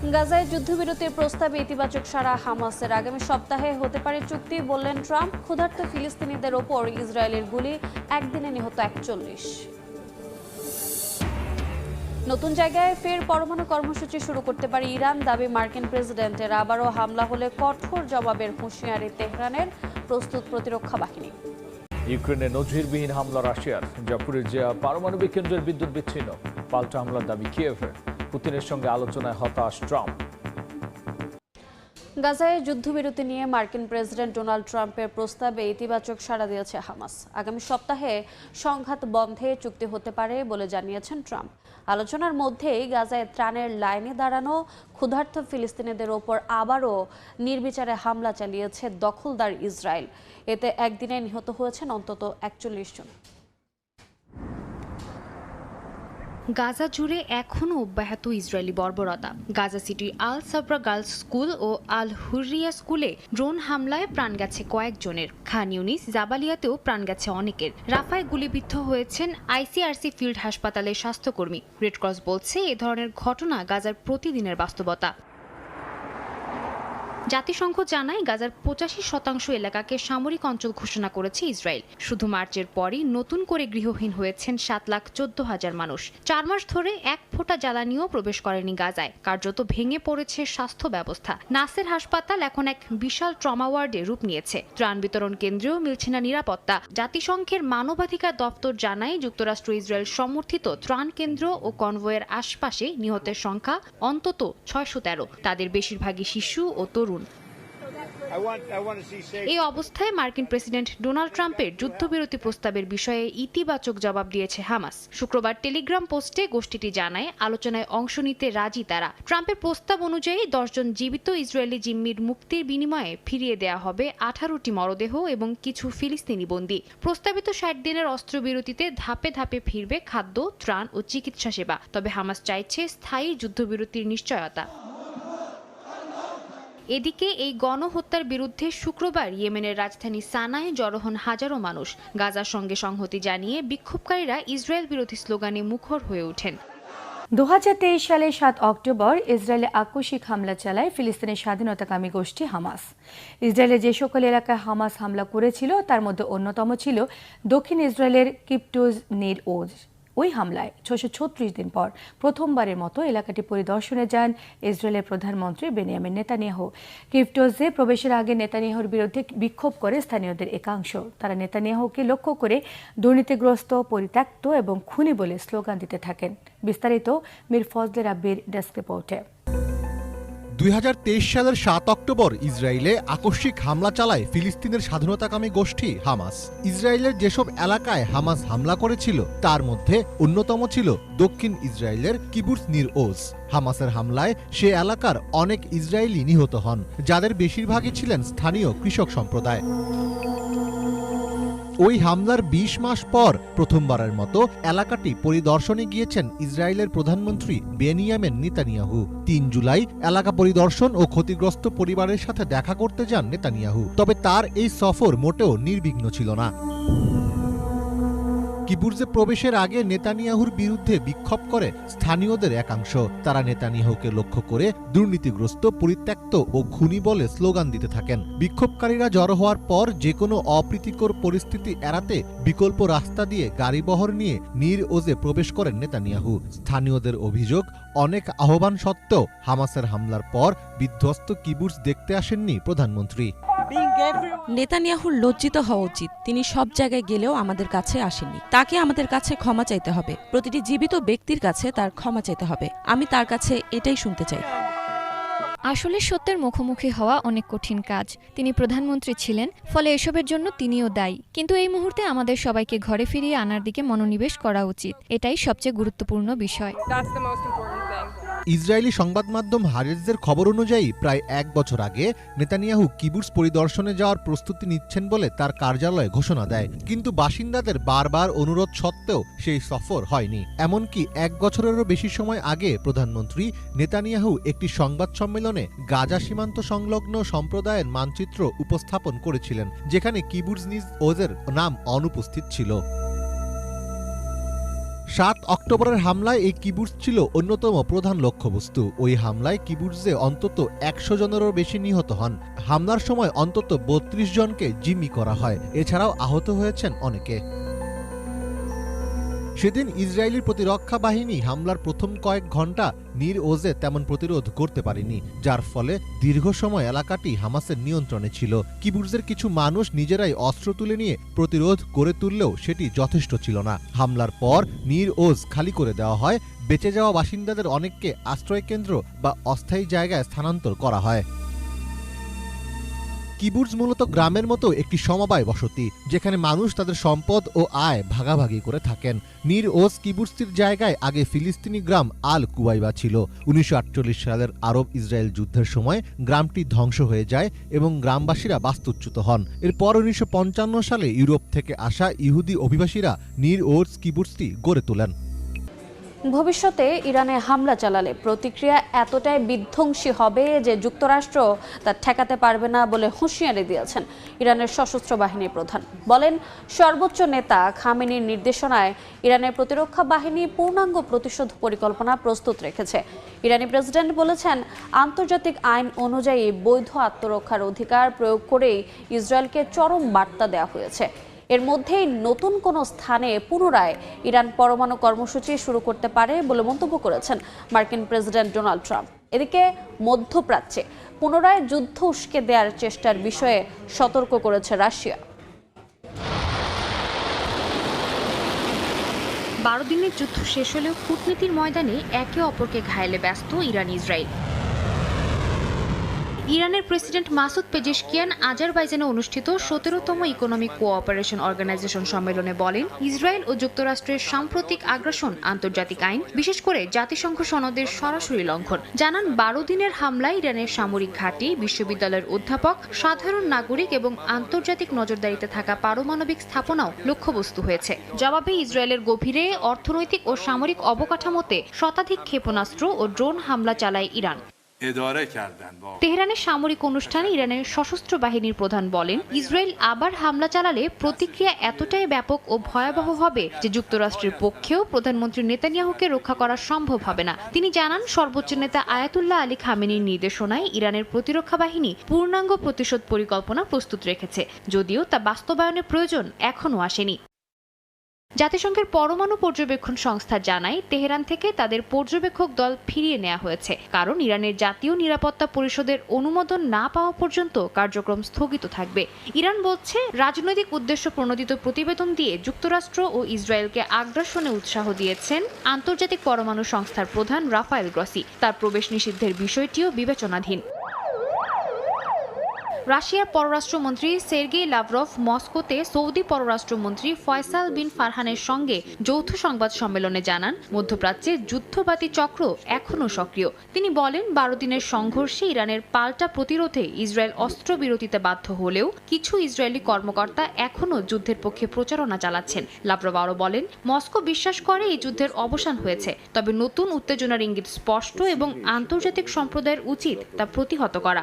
গাজায় যুদ্ধবিরতির প্রস্তাবে ইতিবাচক সারা হামাসের। আগামী সপ্তাহে হতে পারে চুক্তি, বললেন ট্রাম্প। ক্ষুধার্ত ফিলিস্তিনিদের ওপর ইসরায়েলের গুলি, একদিনে নিহত একচল্লিশ। নতুন জায়গায় ফের পরমাণু কর্মসূচি শুরু করতে পারে ইরান, দাবি মার্কিন প্রেসিডেন্টের। আবারও হামলা হলে কঠোর জবাবের হুঁশিয়ারি তেহরানের প্রস্তুত প্রতিরক্ষা বাহিনী। ইউক্রেনে নজিরবিহীন হামলা রাশিয়ার। জাপুরিজিয়া পারমাণবিক কেন্দ্রের বিদ্যুৎ বিচ্ছিন্ন। পাল্টা হামলার দাবি কিয়েভের। পুতিনের সঙ্গে আলোচনায় হতাশ ট্রাম্প। গাজায় যুদ্ধবিরতি নিয়ে মার্কিন প্রেসিডেন্ট ডোনাল্ড ট্রাম্পের প্রস্তাবে ইতিবাচক সাড়া দিয়েছে হামাস। আগামী সপ্তাহে সংঘাত বন্ধে চুক্তি হতে পারে বলে জানিয়েছেন ট্রাম্প। আলোচনার মধ্যেই গাজায় ত্রাণের লাইনে দাঁড়ানো ক্ষুধার্ত ফিলিস্তিনিদের ওপর আবারও নির্বিচারে হামলা চালিয়েছে দখলদার ইসরায়েল। এতে একদিনে নিহত হয়েছেন অন্তত একচল্লিশ জন। গাজা জুড়ে এখনও অব্যাহত ইসরায়েলি বর্বরতা। গাজা সিটির আল সাবরা গার্লস স্কুল ও আল হুরিয়া স্কুলে ড্রোন হামলায় প্রাণ গেছে কয়েকজনের। খান ইউনিস জাবালিয়াতেও প্রাণ গেছে অনেকের। রাফায় গুলিবিদ্ধ হয়েছেন আইসিআরসি ফিল্ড হাসপাতালের স্বাস্থ্যকর্মী। রেডক্রস বলছে এ ধরনের ঘটনা গাজার প্রতিদিনের বাস্তবতা। জাতিসংঘ জানায় গাজার পঁচাশি শতাংশ এলাকাকে সামরিক অঞ্চল ঘোষণা করেছে ইসরায়েল। শুধু মার্চের পরই নতুন করে গৃহহীন হয়েছেন সাত লাখ চোদ্দ হাজার মানুষ। চার মাস ধরে এক ফোঁটা জ্বালানিও প্রবেশ করেনি গাজায়। কার্যত ভেঙে পড়েছে স্বাস্থ্য ব্যবস্থা। নাসের হাসপাতাল এখন এক বিশাল ট্রমা ওয়ার্ডে রূপ নিয়েছে। ত্রাণ বিতরণ কেন্দ্রেও মিলছে না নিরাপত্তা। জাতিসংঘের মানবাধিকার দপ্তর জানায়, যুক্তরাষ্ট্র ইসরায়েল সমর্থিত ত্রাণ কেন্দ্র ও কনভয়ের আশপাশে নিহতের সংখ্যা অন্তত ছয়শো তেরো। তাদের বেশিরভাগই শিশু ও তরুণ। এই অবস্থায় মার্কিন প্রেসিডেন্ট ডোনাল্ড ট্রাম্পের যুদ্ধবিরতি প্রস্তাবের বিষয়ে ইতিবাচক জবাব দিয়েছে হামাস। শুক্রবার টেলিগ্রাম পোস্টে গোষ্ঠীটি জানায়, আলোচনায় অংশ নিতে রাজি তারা। ট্রাম্পের প্রস্তাব অনুযায়ী দশজন জীবিত ইসরায়েলি জিম্মির মুক্তির বিনিময়ে ফিরিয়ে দেয়া হবে আঠারোটি মরদেহ এবং কিছু ফিলিস্তিনি বন্দী। প্রস্তাবিত ষাট দিনের অস্ত্রবিরতিতে ধাপে ধাপে ফিরবে খাদ্য, ত্রাণ ও চিকিৎসা সেবা। তবে হামাস চাইছে স্থায়ী যুদ্ধবিরতির নিশ্চয়তা। এদিকে এই গণহত্যার বিরুদ্ধে শুক্রবার ইয়েমেনের রাজধানী সানায় জড়ো হন হাজারো মানুষ। গাজার সঙ্গে সংহতি জানিয়ে বিক্ষোভকারীরা ইসরায়েল বিরোধী স্লোগানে মুখর হয়ে ওঠেন। দু হাজার তেইশ সালের সাত অক্টোবর ইসরায়েলে আকস্মিক হামলা চালায় ফিলিস্তিনের স্বাধীনতাকামী গোষ্ঠী হামাস। ইসরায়েলের যে সকল এলাকায় হামাস হামলা করেছিল, তার মধ্যে অন্যতম ছিল দক্ষিণ ইসরায়েলের কিপটুজ নির ওজ। ওই হামলায় ছশো দিন পর প্রথমবারের মতো এলাকাটি পরিদর্শনে যান ইসরায়েলের প্রধানমন্ত্রী বেনিয়ামিন নেতানিয়াহু। কিফটোজে প্রবেশের আগে নেতানিয়াহুর বিরুদ্ধে বিক্ষোভ করে স্থানীয়দের একাংশ। তারা নেতানিয়াহুকে লক্ষ্য করে দুর্নীতিগ্রস্ত, পরিত্যক্ত এবং খুনি বলে স্লোগান দিতে থাকেন। বিস্তারিত মীর ফজলে রাব্বির ডেস্ক রিপোর্টে। দুই হাজার তেইশ সালের সাত অক্টোবর ইসরায়েলে আকস্মিক হামলা চালায় ফিলিস্তিনের স্বাধীনতাকামী গোষ্ঠী হামাস। ইসরায়েলের যেসব এলাকায় হামাস হামলা করেছিল, তার মধ্যে অন্যতম ছিল দক্ষিণ ইসরায়েলের কিবুস নির ওজ হামাসের হামলায় সে এলাকার অনেক ইসরায়েলি নিহত হন, যাদের বেশিরভাগই ছিলেন স্থানীয় কৃষক সম্প্রদায়। ওই হামলার ২০ মাস পর প্রথমবারের মতো এলাকাটি পরিদর্শনে গিয়েছেন ইসরায়েলের প্রধানমন্ত্রী বেনিয়ামেন নেতানিয়াহু। তিন জুলাই এলাকা পরিদর্শন ও ক্ষতিগ্রস্ত পরিবারের সাথে দেখা করতে যান নেতানিয়াহু। তবে তার এই সফর মোটেও নির্বিঘ্ন ছিল না। কিবুর্জে প্রবেশের আগে নেতানিয়াহুর বিরুদ্ধে বিক্ষোভ করে স্থানীয়দের একাংশ, তারা নেতানিয়াহুকে লক্ষ্য করে দুর্নীতিগ্রস্ত, পরিত্যক্ত ও খুনি বলে স্লোগান দিতে থাকেন। বিক্ষোভকারীরা জড়ো হওয়ার পর যে কোনো অপ্রীতিকর পরিস্থিতি এড়াতে বিকল্প রাস্তা দিয়ে গাড়িবহর নিয়ে নীর ওজে প্রবেশ করেন নেতানিয়াহু। স্থানীয়দের অভিযোগ, অনেক আহ্বান সত্ত্বেও হামাসের হামলার পর বিধ্বস্ত কিবুর্জ দেখতে আসেননি প্রধানমন্ত্রী। নেতানিয়াহুর লজ্জিত হওয়া উচিত। তিনি সব জায়গায় গেলেও আমাদের কাছে আসেননি। তাকে আমাদের কাছে ক্ষমা চাইতে হবে। প্রতিটি জীবিত ব্যক্তির কাছে তার ক্ষমা চাইতে হবে। আমি তার কাছে এটাই শুনতে চাই। আসলে সত্যের মুখোমুখি হওয়া অনেক কঠিন কাজ। তিনি প্রধানমন্ত্রী ছিলেন ফলে এসবের জন্য তিনিও দায়ী। কিন্তু এই মুহূর্তে আমাদের সবাইকে ঘরে ফিরিয়ে আনার দিকে মনোনিবেশ করা উচিত। এটাই সবচেয়ে গুরুত্বপূর্ণ বিষয়। ইসরায়েলি সংবাদ মাধ্যম হারেজের খবর অনুযায়ী প্রায় এক বছর আগে নেতানিয়াহু কিবুটস পরিদর্শনে যাওয়ার প্রস্তুতি নিচ্ছেন বলে তার কার্যালয় ঘোষণা দেয়। কিন্তু বাসিন্দাদের বারবার অনুরোধ সত্ত্বেও সেই সফর হয়নি। এমনকি এক বছরেরও বেশি সময় আগে প্রধানমন্ত্রী নেতানিয়াহু একটি সংবাদ সম্মেলনে গাজা সীমান্ত সংলগ্ন সম্প্রদায়ের মানচিত্র উপস্থাপন করেছিলেন, যেখানে কিবুটস নিজ ওজের নাম অনুপস্থিত ছিল। সাত অক্টোবরের হামলায় এই কিবুটস ছিল অন্যতম প্রধান লক্ষ্যবস্তু। ওই হামলায় কিবুটসে অন্তত একশো জনেরও বেশি নিহত হন। হামলার সময় অন্তত বত্রিশ জনকে জিম্মি করা হয়। এছাড়াও আহত হয়েছেন অনেকে। সেদিন ইসরায়েলি প্রতিরক্ষা বাহিনী হামলার প্রথম কয়েক ঘণ্টা নির ওজে তেমন প্রতিরোধ করতে পারেনি, যার ফলে দীর্ঘ সময় এলাকাটি হামাসের নিয়ন্ত্রণে ছিল। কিবুর্জের কিছু মানুষ নিজেরাই অস্ত্র তুলে নিয়ে প্রতিরোধ করে তুললেও সেটি যথেষ্ট ছিল না। হামলার পর নির ওজ খালি করে দেওয়া হয়, বেঁচে যাওয়া বাসিন্দাদের অনেককে আশ্রয়কেন্দ্র বা অস্থায়ী জায়গায় স্থানান্তর করা হয়। কিবুর্জ মূলত গ্রামের মতো একটি সমবায় বসতি, যেখানে মানুষ তাদের সম্পদ ও আয় ভাগাভাগি করে থাকেন। নির ওস কিবুর্সটির জায়গায় আগে ফিলিস্তিনি গ্রাম আল কুবাইবা ছিল। উনিশশো আটচল্লিশ সালের আরব ইসরায়েল যুদ্ধের সময় গ্রামটি ধ্বংস হয়ে যায় এবং গ্রামবাসীরা বাস্তুচ্যুত হন। এরপর উনিশশো পঞ্চান্ন সালে ইউরোপ থেকে আসা ইহুদি অভিবাসীরা নির ওস কিবুর্সটি গড়ে তোলেন। ভবিষ্যতে ইরানে হামলা চালালে প্রতিক্রিয়া এতটাই বিধ্বংসী হবে যে যুক্তরাষ্ট্র তা ঠেকাতে পারবে না বলে হুঁশিয়ারি দিয়েছেন ইরানের সশস্ত্র বাহিনীর প্রধান। বলেন, সর্বোচ্চ নেতা খামেনির নির্দেশনায় ইরানের প্রতিরক্ষা বাহিনী পূর্ণাঙ্গ প্রতিশোধ পরিকল্পনা প্রস্তুত রেখেছে। ইরানি প্রেসিডেন্ট বলেছেন, আন্তর্জাতিক আইন অনুযায়ী বৈধ আত্মরক্ষার অধিকার প্রয়োগ করেই ইসরায়েলকে চরম বার্তা দেওয়া হয়েছে। এর মধ্যেই নতুন কোনো স্থানে পুনরায় ইরান পরমাণু কর্মসূচি শুরু করতে পারে বলে মন্তব্য করেছেন মার্কিন প্রেসিডেন্ট ডোনাল্ড ট্রাম্প। এদিকে মধ্যপ্রাচ্যে পুনরায় যুদ্ধ উস্কে দেওয়ার চেষ্টার বিষয়ে সতর্ক করেছে রাশিয়া। বারো দিনের যুদ্ধ শেষ হলেও কূটনীতির ময়দানে একে অপরকে ঘায়েলে ব্যস্ত ইরান ইসরায়েল ইরানের প্রেসিডেন্ট মাসুদ পেজেশকিয়ান আজারবাইজানে অনুষ্ঠিত সতেরোতম ইকোনমিক কোঅপারেশন অর্গানাইজেশন সম্মেলনে বলেন, ইসরায়েল ও যুক্তরাষ্ট্রের সাম্প্রতিক আগ্রাসন, আন্তর্জাতিক আইন, বিশেষ করে জাতিসংঘ সনদের সরাসরি লঙ্ঘন। জানান, বারো দিনের হামলায় ইরানের সামরিক ঘাঁটি, বিশ্ববিদ্যালয়ের অধ্যাপক, সাধারণ নাগরিক এবং আন্তর্জাতিক নজরদারিতে থাকা পারমাণবিক স্থাপনাও লক্ষ্যবস্তু হয়েছে। জবাবে, ইসরায়েলের গভীরে অর্থনৈতিক ও সামরিক অবকাঠামোতে শতাধিক ক্ষেপণাস্ত্র ও ড্রোন হামলা চালায় ইরান। তেহরানের সামরিক অনুষ্ঠানে ইরানের সশস্ত্র বাহিনীর প্রধান বলেন, ইসরায়েল আবার হামলা চালালে প্রতিক্রিয়া এতটাই ব্যাপক ও ভয়াবহ হবে যে যুক্তরাষ্ট্রের পক্ষেও প্রধানমন্ত্রী নেতানিয়াহুকে রক্ষা করা সম্ভব হবে না। তিনি জানান, সর্বোচ্চ নেতা আয়াতুল্লাহ আলী খামেনির নির্দেশনায় ইরানের প্রতিরক্ষা বাহিনী পূর্ণাঙ্গ প্রতিশোধ পরিকল্পনা প্রস্তুত রেখেছে, যদিও তা বাস্তবায়নের প্রয়োজন এখনও আসেনি। জাতিসংঘের পরমাণু পর্যবেক্ষণ সংস্থা জানায়, তেহরান থেকে তাদের পর্যবেক্ষক দল ফিরিয়ে নেওয়া হয়েছে। কারণ ইরানের জাতীয় নিরাপত্তা পরিষদের অনুমোদন না পাওয়া পর্যন্ত কার্যক্রম স্থগিত থাকবে। ইরান বলছে, রাজনৈতিক উদ্দেশ্য প্রণোদিত প্রতিবেদন দিয়ে যুক্তরাষ্ট্র ও ইসরায়েলকে আগ্রাসনে উৎসাহ দিয়েছেন আন্তর্জাতিক পরমাণু সংস্থার প্রধান রাফায়েল গ্রসি। তার প্রবেশ নিষিদ্ধের বিষয়টিও বিবেচনাধীন। রাশিয়ার পররাষ্ট্রমন্ত্রী সের্গেই লাভরভ মস্কোতে সৌদি পররাষ্ট্রমন্ত্রী ফয়সাল বিন ফারহানের সঙ্গে যৌথ সংবাদ সম্মেলনে জানান, মধ্যপ্রাচ্যে যুদ্ধবাদী চক্র এখনও সক্রিয়। তিনি বলেন, বারো দিনের সংঘর্ষে ইরানের পাল্টা প্রতিরোধে ইসরায়েল অস্ত্রবিরতিতে বাধ্য হলেও কিছু ইসরায়েলি কর্মকর্তা এখনও যুদ্ধের পক্ষে প্রচারণা চালাচ্ছেন। লাভরভ আরও বলেন, মস্কো বিশ্বাস করে এই যুদ্ধের অবসান হয়েছে, তবে নতুন উত্তেজনার ইঙ্গিত স্পষ্ট এবং আন্তর্জাতিক সম্প্রদায়ের উচিত তা প্রতিহত করা।